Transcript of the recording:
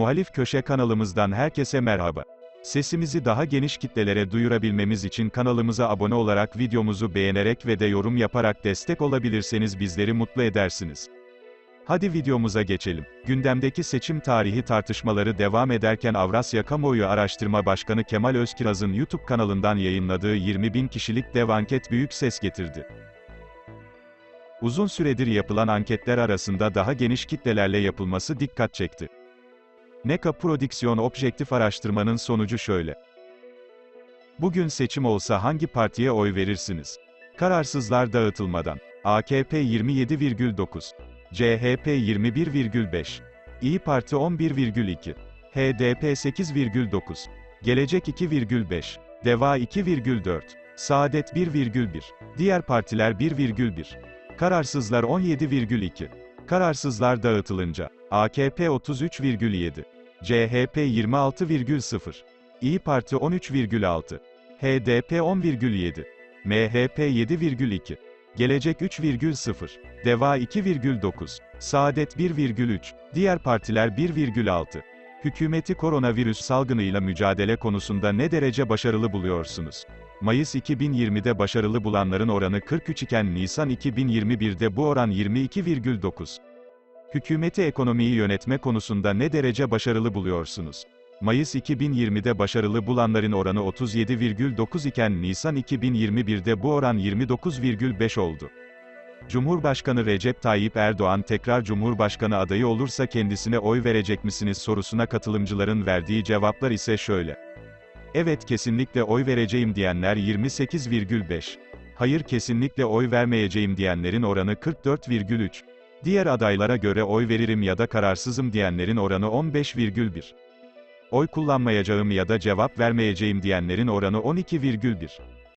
Muhalif Köşe kanalımızdan herkese merhaba. Sesimizi daha geniş kitlelere duyurabilmemiz için kanalımıza abone olarak videomuzu beğenerek ve de yorum yaparak destek olabilirseniz bizleri mutlu edersiniz. Hadi videomuza geçelim. Gündemdeki seçim tarihi tartışmaları devam ederken Avrasya Kamuoyu Araştırma Başkanı Kemal Özkiraz'ın YouTube kanalından yayınladığı 20 bin kişilik dev anket büyük ses getirdi. Uzun süredir yapılan anketler arasında daha geniş kitlelerle yapılması dikkat çekti. NECA Prodüksiyon Objektif Araştırmanın sonucu şöyle. Bugün seçim olsa hangi partiye oy verirsiniz? Kararsızlar dağıtılmadan. AKP 27,9. CHP 21,5. İyi Parti 11,2. HDP 8,9. Gelecek 2,5. Deva 2,4. Saadet 1,1. Diğer partiler 1,1. Kararsızlar 17,2. Kararsızlar dağıtılınca AKP 33,7. CHP 26,0. İyi Parti 13,6. HDP 10,7. MHP 7,2. Gelecek 3,0. Deva 2,9. Saadet 1,3. Diğer partiler 1,6. Hükümeti koronavirüs salgınıyla mücadele konusunda ne derece başarılı buluyorsunuz? Mayıs 2020'de başarılı bulanların oranı 43 iken Nisan 2021'de bu oran 22,9. Hükümeti ekonomiyi yönetme konusunda ne derece başarılı buluyorsunuz? Mayıs 2020'de başarılı bulanların oranı 37,9 iken Nisan 2021'de bu oran 29,5 oldu. Cumhurbaşkanı Recep Tayyip Erdoğan tekrar Cumhurbaşkanı adayı olursa kendisine oy verecek misiniz sorusuna katılımcıların verdiği cevaplar ise şöyle. Evet kesinlikle oy vereceğim diyenler 28,5. Hayır kesinlikle oy vermeyeceğim diyenlerin oranı 44,3. Diğer adaylara göre oy veririm ya da kararsızım diyenlerin oranı 15,1. Oy kullanmayacağım ya da cevap vermeyeceğim diyenlerin oranı 12,1.